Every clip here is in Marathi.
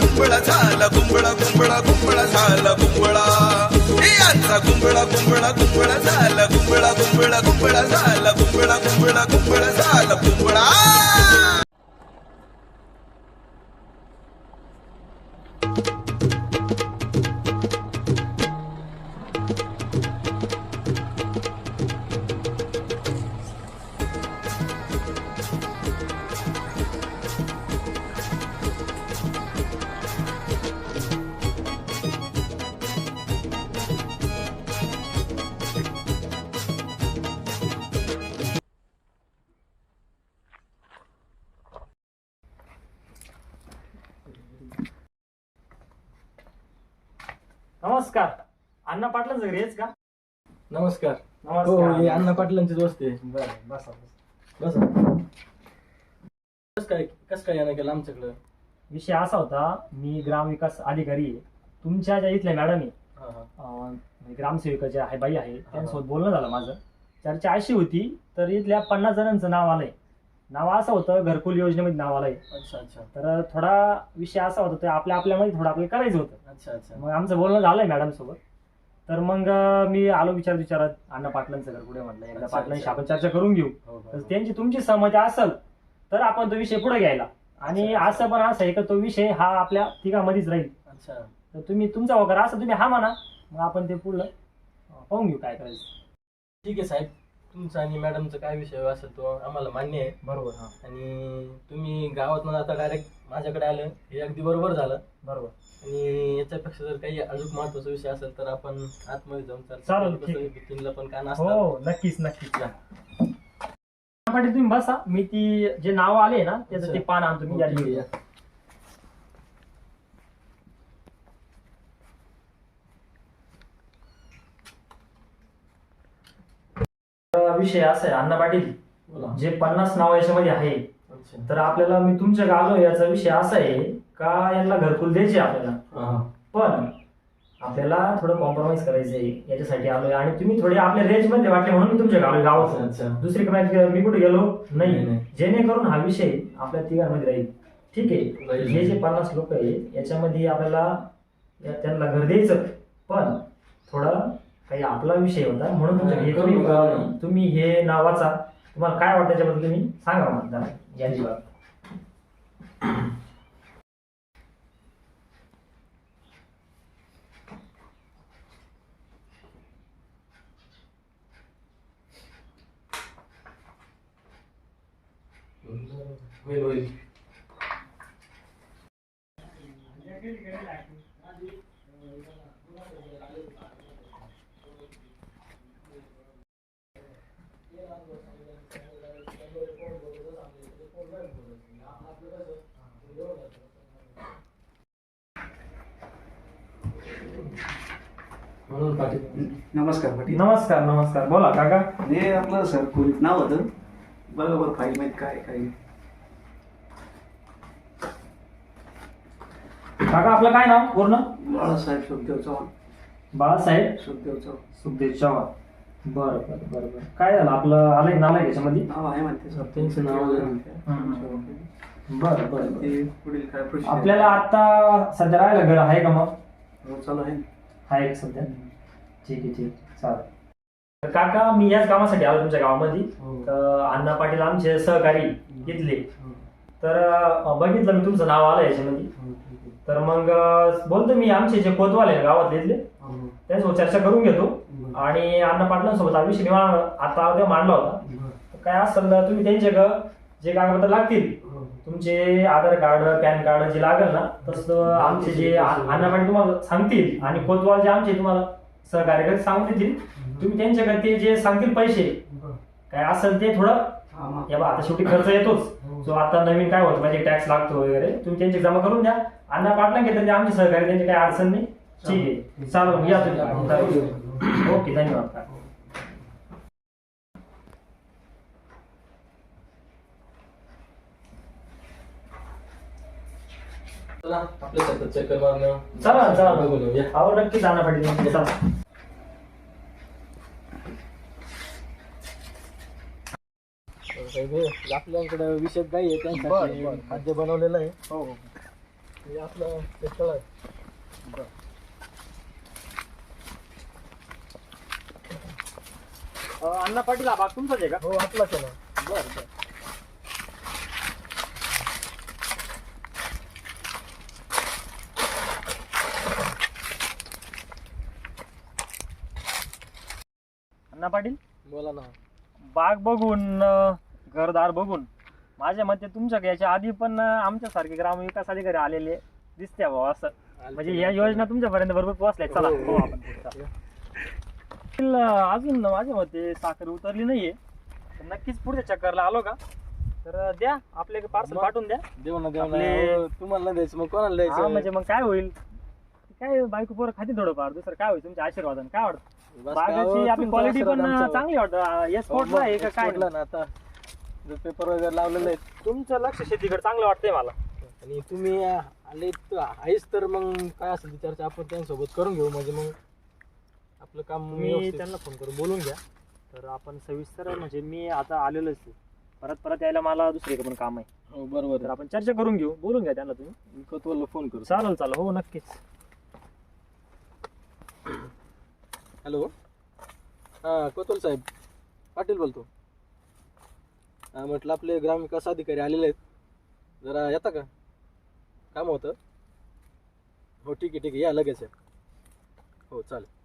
गुंबळा गुंबळा झाला गुंबळा गुंबळा गुंबळा झाला गुंबळा. यांचा गुंबळा गुंबळा गुंबळा झाला गुंबळा गुंबळा गुंबळा झाला गुंबळा गुंबळा गुंबळा झाला गुंबळा. नमस्कार. अण्णा पाटलांचं घरी आहेच का? नमस्कार. हो हे नमस्कार अण्णा पाटलांची दोस्त आहे. बरं बसा बसा. बस. कस काय कस काय येणं केलं आमच्याकडं? विषय असा होता मी ग्रामविकास अधिकारी आहे. तुमच्या ज्या इथल्या मॅडम आहे हा, हा. अं, म्हणजे ग्रामसेविका ज्या आहे बाई आहे त्यांच्यासोबत बोलणं झालं माझं. चर्चा अशी होती तर इथल्या पन्नास जणांचं नाव आलंय. नाव असं होतं घरकुल योजनेमध्ये नाव आलंय. अच्छा अच्छा. तर थोडा विषय असा होता ते आपल्या आपल्यामध्ये थोडं आपल्याला करायचं होतं. अच्छा अच्छा. मग आमचं बोलणं झालंय मॅडम सोबत तर मग मी आलो विचार विचारत अण्णा पाटलांचं घर कुठे म्हटलं एकदा अच्छा, पाटलांशी अच्छा. आपण चर्चा करून घेऊ. हो, हो, तर हो. त्यांची तुमची सहमती असेल तर आपण तो विषय पुढे घ्यायला. आणि अच्छा. असं पण असं आहे का तो विषय हा आपल्या तिघामध्येच राहील. अच्छा. तर तुम्ही तुमचा वगैरे असं तुम्ही हा म्हणा. मग आपण ते पुढलं अं, पाहून घेऊ काय करायचं. ठीक आहे साहेब. तुमचा आणि मॅडमचा काय विषय असेल तो आम्हाला मान्य आहे. बरोबर हा. आणि तुम्ही गावात न आता डायरेक्ट माझ्याकडे आलं हे अगदी बरोबर झालं. बरोबर. आणि याच्यापेक्षा जर काही अजून महत्त्वाचा विषय असेल तर आपण आतमध्ये जाऊन चालेल, ठीक. पण काय नसतं हो नक्कीच नक्कीच. या. पाटील तुम्ही बसा. मी ती जे नाव आले ना त्याचं ते पान आणतो मी या ठीक आहे, ठिकाणी. या. तर विषय असा आहे अण्णा पाटील जे पन्नास नाव याच्यामध्ये आहे. तर आपल्याला मी तुमच्या आलो याचा विषय असा आहे का यांना घरकुल द्यायचे आपल्याला. पण आपल्याला थोडं कॉम्प्रोमाइज करायचं आहे याच्यासाठी आलोय आणि तुम्ही थोडे आपल्या रेंजमध्ये वाटले म्हणून मी तुमच्या गावी गावात अच्छा. दुसरीकडे मी कुठे गेलो नाही. जेणेकरून हा विषय आपल्या तिघांमध्ये राहील ठीक आहे. हे जे पन्नास लोक आहे याच्यामध्ये आपल्याला त्यांना घर द्यायचं पण आपला विषय होता म्हणून तुमच्या हे करू तुम्ही. तुम्ही हे नाव वाचा तुम्हाला काय वाटतं त्याच्याबद्दल तुम्ही सांगा मला जरा यांची बाब. होईल होईल म्हणून पाटील नमस्कार पाटील नमस्कार नमस्कार. बोला काका. हे आपलं सर खोलीत नाव होतं. बरोबर फाईल मध्ये काय काय? काका आपलं काय नाव पूर्ण? बाळासाहेब सुखदेव चव्हाण. बाळासाहेब सुखदेव चव्हाण. सुखदेव चव्हाण. बरं बरं बरं बरं. काय झालं? आपलं आलंय नाव आहे त्याच्यामध्ये? नाव आहे म्हणते सर. त्यांचं नाव आहे. हम्म. बरं बरं बरं. ते पुढील काय प्रश्न आपल्याला आता सध्या राहायला घर आहे का मग? हो, चालू आहे. आहे का सध्या? ठीक आहे ठीक चालेल तर काका मी याच कामासाठी आलो तुमच्या गावामध्ये हो. तर अण्णा पाटील आमचे सहकारी इथले हो. तर अं, बघितलं मी तुमचं नाव आलं याच्यामध्ये हो. तर मग अं, बोलतो मी आमचे जे कोतवाल आहे गावातले इथले हो, त्यांच्यासोबत चर्चा करून घेतो. आणि अण्णा पाटलांसोबत हा विषय निवारण आता उद्या मांडला होता. तर काय असेल तर तुम्ही त्यांचे ग- जे कागदपत्र लागतील हो. तुमचे आधार कार्ड पॅन कार्ड जे लागेल ना तसं आमचे जे आ- अण्णा पाटील तुम्हाला सांगतील आणि कोतवाल जे आमचे तुम्हाला सहकार्य सांगून देतील. तुम्ही त्यांच्याकडे ते जे सांगतील पैसे. काय असेल ते थोडं हा. या बा आता शेवटी खर्च येतोच. जो आता नवीन काय होतं? म्हणजे टॅक्स लागतो वगैरे. तुम्ही त्यांचे जमा करून द्या. अण्णा पाटला घेतले आमचे सहकारी त्यांची काही अडचण नाही. ठीक आहे. चालेल. या तुम्ही. ओके धन्यवाद. चला आपल्या चक्कर मारणं चला चला. बघून येऊ, या. अहो नक्कीच अण्णा पाटील चला. आपल्याकडे विषय गाई आहे त्यांसाठी खाद्य बनवलेलं आहे. हे आपलं ते आहे. अण्णा पाटील हा भाग तुमचाच आहे का? हो आपलाच आहे ना. बरं बरं. अण्णा पाटील बोला ना. बाग बघून अं, घरदार बघून. माझ्या मते तुमच्या याच्या आधी पण आमच्यासारखे ग्रामविकास अधिकारी आलेले दिसते भाऊ असं. म्हणजे या योजना तुमच्यापर्यंत बरोबर पोहोचल्या. चला हो, हो. आपण. पाटील, अं, अजून माझ्या मते साखर उतरली नाहीये. तर नक्कीच पुढच्या चक्करला आलो का? तर द्या आपले पार्सल? पाठवून द्या. देऊ ना देऊ ना. हो, तुम्हाला द्यायचं मग कोणाला हा द्यायचं? म्हणजे मग काय होईल? काय बायको पोरं खाती थोडंफार दुसरं काय होईल? तुमच्या आशीर्वादाने काय वाटतं? बागाची हो, आपली क्वालिटी पण. चांगली वाटतं. हो, एक्सपोर्टला आहे का काय आता. पेपर वगैरे लावलेले आहेत. तुमचं लक्ष शेतीकडे चांगलं वाटतंय मला. आणि तुम्ही आले तर आहेच तर मग काय असेल ती चर्चा आपण त्यांच्यासोबत करून घेऊ. म्हणजे मग आपलं काम मी व्यवस्थित- त्यांना फोन करून बोलून घ्या. तर आपण सविस्तर म्हणजे मी आता आलेलोच आहे. परत परत यायला मला दुसरे पण काम आहे. हो बरोबर तर आहे. आपण चर्चा करून घेऊ. बोलून घ्या त्यांना तुम्ही. मी कोतवालला फोन करू चालेल चालेल. हो नक्कीच. हॅलो. हां कोतवाल साहेब. पाटील बोलतो. हां म्हटलं आपले ग्रामविकास अधिकारी आलेले आहेत. जरा येता का? काम होतं? हो ठीक आहे ठीक आहे. या लगेच या. हो चालेल.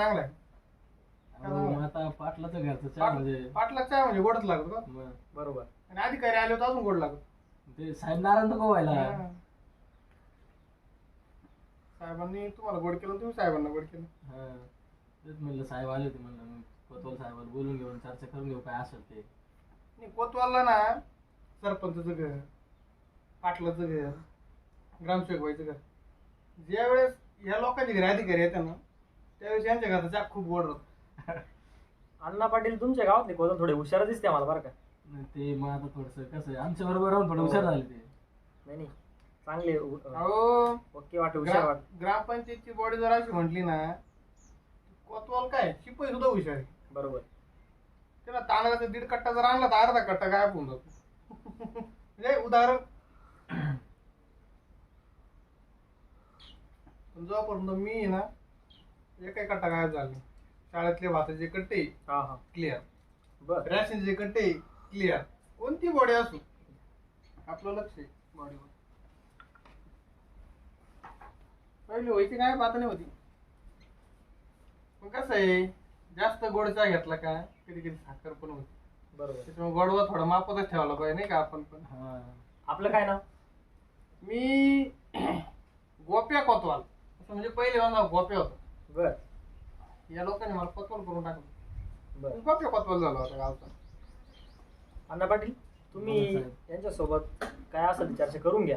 चांगला आहे मग आता पाटलाचं घरचं चहा म्हणजे पाट- पाटला चहा म्हणजे गोडच लागतो का? मग. बरोबर. आणि अधिकारी आले होते अजून गोड लागत ते साहेब नारायण व्हायला. हा. साहेबांनी तुम्हाला गोड केलं तुम्ही साहेबांना गोड केलं. हा. तेच म्हणलं साहेब आले होते म्हणलं मग कोतवाल साहेबाला बोलून घेऊन चर्चा करून घेऊ काय असेल ते. नाही कोतवालला ना सरपंचाचं घर पाटलाचं घर ग्रामसेवक व्हायचं घर. ज्या वेळेस ह्या लोकांचे घरी अधिकारी येतात ना त्यावेळेस यांच्या घराचा चहा खूप गोड राहतो. अण्णा पाटील तुमच्या गावातले कोण थोडे हुशार दिसते मला बरं का? नाही, ते मग आता थोडस कसं आहे आमच्या बरोबर राहून थोडं हुशार झाले ते. नाही नाही. चांगले उ- अहो ओके वाटे हुशार वाट. ग्रा- ग्रामपंचायतची बॉडी जर अशी म्हटली ना कोतवाल काय शिपाई सुद्धा हुशार आहे. बरोबर. त्याला तांदळाचा दीड कट्टा जर आणला तर अर्धा कट्टा गायब होऊन जातो. म्हणजे उदाहरण. पण जोपर्यंत मी आहे ना एकही कट्टा गायब झाला नाही. शाळेतले भाताचे कट्टे हा हा. क्लिअर बर. रॅशनचे कट्टे क्लिअर कोणती बॉडी असू? आपलं लक्ष आहे बॉडीवर पहिली व्हायची काय बात नाही होती? पण कसं आहे? जास्त गोड चहा घेतला का? कधी कधी साखर पण होती. बरोबर. त्याच्यामुळे गोडवा थोडा मापतच ठेवला पाहिजे नाही का आपण पण? हा. आपलं काय नाव? मी गोप्या कोतवाल. असं म्हणजे पहिले माझा गोप्या होता. बर. या लोकांनी मला कोतवाल करून टाकलं. बर. गोप्या कोतवाल झाला होता गावचा. अण्णा पाटील तुम्ही बोला साहेब. यांच्यासोबत काय असेल चर्चा करून घ्या.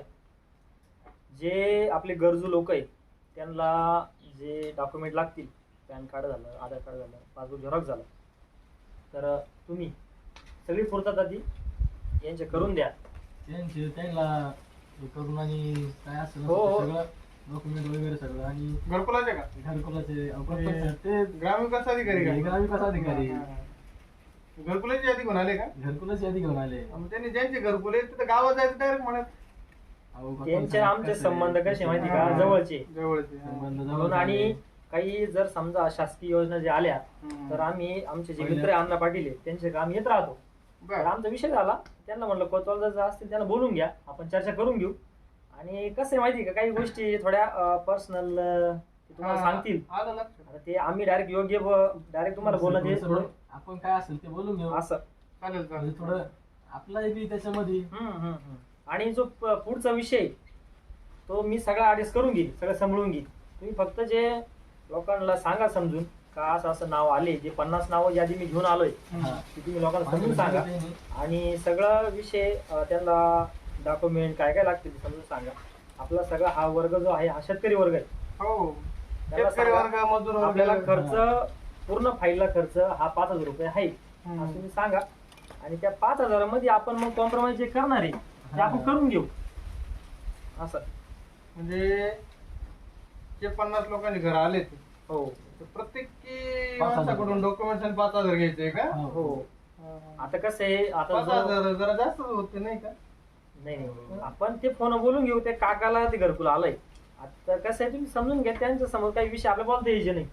जे आपले गरजू लोक आहेत त्यांना जे डॉक्युमेंट लागतील पॅन कार्ड झालं आधार कार्ड झालं पासबुक झेरॉक्स झालं तर तुम्ही सगळी पूर्तता ती यांचे करून द्या. त्यांचे त्यांना हे करून आणि काय असेल हो, हो. सगळं डॉक्युमेंट वगैरे सगळं आणि घरकुलाचे का? घरकुलाचे अहो, ते- ते ग्रामविकास अधिकारी का? ग्रामविकास अधिकारी. हा, हा. घरकुलाची यादी घेऊन आले का? घरकुलाची यादी घेऊन आले. मग त्यांनी ज्यांचे घरकुले तिथं गावात जायचं डायरेक्ट म्हणत. अहो, त्यांचे आमचे कसं संबंध आहे? कसे माहिती का? हा. जवळचे. जवळचे हा. संबंध म्हणून जवळ आणि काही जर समजा शासकीय योजना ज्या आल्या हम्म. तर आम्ही आमचे जे मित्र आहे अण्णा पाटील आहे, त्यांचे काम येत राहतो. तर बरं. आमचा विषय झाला. त्यांना म्हणलं कोतवाल जर असतील त्यांना बोलून घ्या. आपण चर्चा करून घेऊ. आणि कसं आहे माहिती आहे का? काही गोष्टी थोड्या पर्सनल तुम्हाला सांगतील. आलं लक्षात. आता ते आम्ही डायरेक्ट योग्य डायरेक्ट तुम्हाला बोलणं ते थोडं- आपण काय असेल ते बोलून घेऊ. असं. चालेल म्हणजे चालेल थोडं आपलाही बी त्याच्यामध्ये. हम्म, हम्म, हम्म. आणि जो प- पुढचा विषय तो मी सगळा ऍडजस्ट करून घेईन सगळं सांभाळून घेईन. तुम्ही फक्त जे लोकांना सांगा समजून का असं असं नाव आले जे पन्नास नावं यादी मी घेऊन आलोय. ती तुम्ही लोकांना समजून सांगा. आणि सगळा विषय अं, त्यांना डॉक्युमेंट काय काय लागतील समजून सांगा. आपला सगळा हा वर्ग जो आहे हा शेतकरी वर्ग आहे. हो. त्याला शेतकरी सांगा, वर्ग मजूर वर्ग आपल्याला खर्च पूर्ण फाईलला खर्च हा पाच हजार रुपये आहे. हम्म. असं तुम्ही सांगा. आणि त्या पाच हजारामध्ये आपण मग कॉम्प्रोमाइज जे करणार आहे ते आपण करून घेऊ. असं. म्हणजे जे पन्नास लोकांनी घर आले ते हो. तर प्रत्येकी पाच हजार. माणसाकडून डॉक्युमेंट्स आणि पाच हजार घ्यायचे का? हो. आता कसं आहे आता पाच जो- हजार जरा जास्त होते नाही का? नाही नाही आपण ते फोन बोलून घेऊ त्या काकाला ते घरकुल आलंय. आता कसं आहे तुम्ही समजून घ्या त्यांच्यासमोर काही विषय आपल्या बोलता यायचे नाही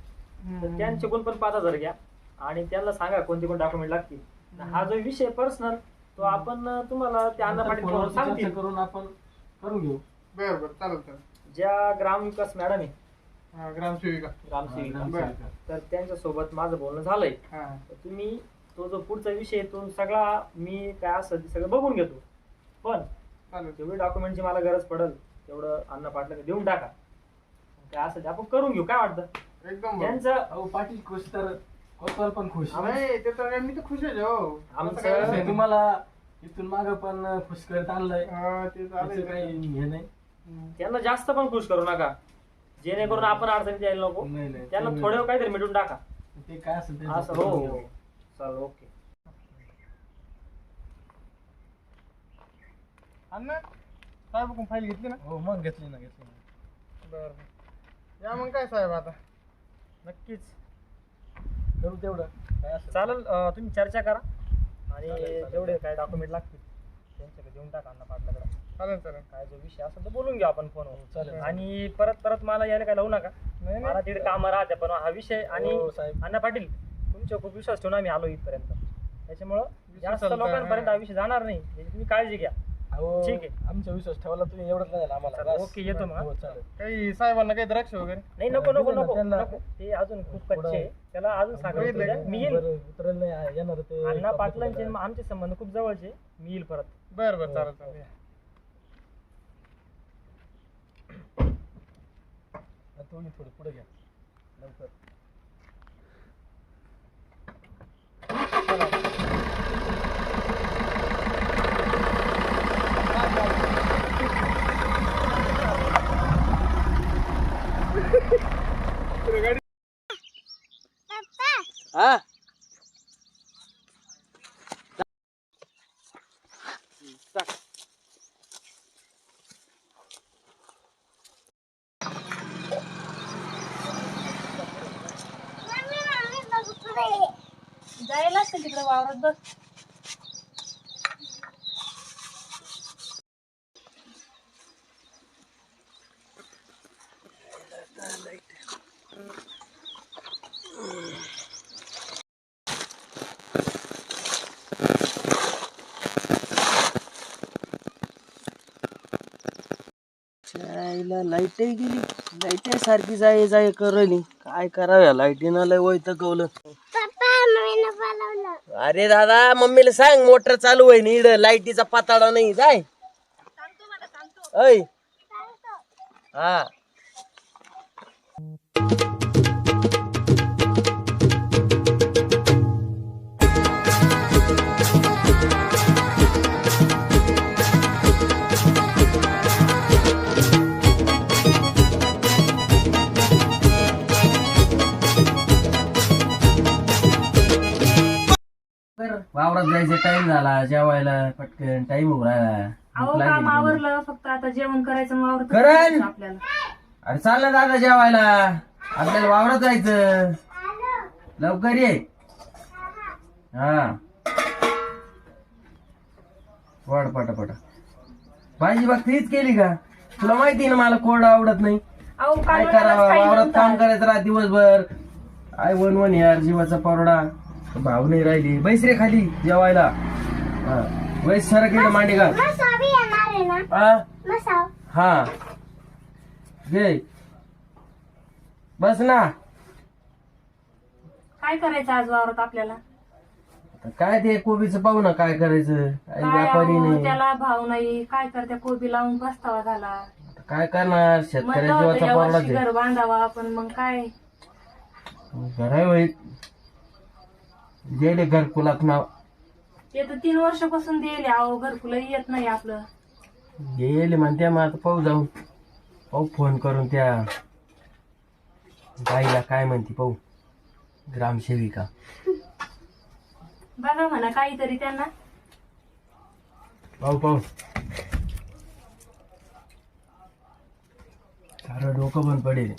तर त्यांच्याकडून पण पाच हजार घ्या. आणि त्यांना सांगा कोणते कोणते डॉक्युमेंट लागतील. हा जो विषय पर्सनल तो आपण तुम्हाला त्या पाटील सांगतील. करून आपण करून घेऊ. बर बर चालेल चालेल. ज्या ग्रामविकास मॅडम आहे हा, ग्रामसेविका ग्रामसेविका बरं. तर त्यांच्यासोबत माझं बोलणं झालंय. हा. तर तुम्ही तो जो पुढचा विषय तो सगळा मी काय असेल ते सगळं बघून घेतो. पण चालेल जेवढी डॉक्युमेंटची मला गरज पडेल तेवढं अन्न पाटलं देऊन टाका. काय असेल ते आपण करून घेऊ काय वाटतं? एकदम. त्यांचं अहो पाटील खुश तर कोतवाल पण खुश. ते तर मी तर खुश आहे हो. आमचं- असं काही नाही, नाही. तुम्हाला इथून माग पण खुश करत आणलंय. हा, ते त्याचं चालेल काही हे नाही. हम्म. त्यांना जास्त पण खुश करू नका. जेणेकरून आपण अडचणीत यायला नको. नाही नाही त्यांना ते- थोडं काहीतरी मिटून टाका. ते काय असेल ते असं हो. हो चल ओके. अण्णा साहेब फाईल घेतली ना? हो मग घेतली ना घेतली ना. बरं या मग काय साहेब आता? नक्कीच. करू तेवढं. काय असेल. चालेल अं, तुम्ही चर्चा करा. आणि चालेल. जेवढे काय डॉक्युमेंट लागतील त्यांच्याकडे देऊन टाका अन्न पाटलाकडे. चालेल चालेल. काय जो विषय असेल तर बोलून घेऊ आपण फोनवर हो, चालेल. आणि परत परत मला यायला काय लावू नका. नाही मला तिथे काम राहते पण हा विषय आणि हो, साहेब. अण्णा पाटील तुमच्यावर खूप विश्वास ठेवून आम्ही आलो इथपर्यंत. त्याच्यामुळं जास्त लोकांपर्यंत हा. हा विषय जाणार नाही. याची तुम्ही काळजी घ्या. अहो ठीक आहे. आमचा विश्वास ठेवला तुम्ही एवढंच नाही झालं आम्हाला. बस. ओके, येतो मग, हा. हो, चालेल. काही साहेबांना काही द्राक्ष वगैरे? नाही नको नको नको त्यांना. नको. ते अजून खूप कच्चे आहे. त्याला अजून बघितलं सांगा का? मी येईल. बरं, उतरेल नाही येणार ते अण्णा पाटलांचे आणि आमचे संबंध खूप जवळचे मी येईल परत. बरं बरं चालेल चालेल. तुम्ही थोडं पुढे घ्या. लवकर. हा? जायला असतं तिकडे वावरात बस. आईला लाईटही गेली. लाइट सारखी जाय जाय करली. काय कराव्या लाईटीनं लय वैत कवलं अरे दादा मम्मीला सांग मोटर चालू आहे नीड लाईटीचा पाताळा नाही जाय. हा. वावरात जायचा टाइम झाला जेवायला पटकन टाइम राहिला. अहो काम. आवरलं फक्त आता जेवण करायचं मग आवरत करण! आपल्याला. अरे चाल ना दादा जेवायला. आपल्याला वावरात जायचं. लवकर ये. हा. वाढ पटापटा. भाजी बघ तीच केली का? तुला माहिती ना मला कोरडा आवडत नाही. अहो काय करावं? वावरात काम. करायचं रात दिवसभर. आय वन वन यार जीवाचा परोडा. भाव नाही राहिली. बैस रे खाली जेवायला. हा. बैस सर केलं मांडी घाल. हा? हा. घे. बस ना. काय करायचं आज वावरात आपल्याला? आता काय ते कोबीचं पाहू ना काय करायचं. काही काय व्यापारी अहो, नाही. त्याला भाव नाही. काय करत्या कोबी लावून पस्तावा झाला. आता काय करणार? शेतकऱ्या म्हणलं होतं जीवाचा घर बांधावा पण मग काय? घरा होईल गेले घरकुलात नाव. ते तर तीन वर्षापासून दिले अहो घरकुलही येत नाही आपलं. गेले म्हणते मग आता पाहू जाऊ. पाहू फोन करून त्या बाईला काय म्हणते पाहू. ग्रामसेविका. बघा म्हणा काहीतरी त्यांना. पाहू पाहू. सारं डोकं पण पडेल.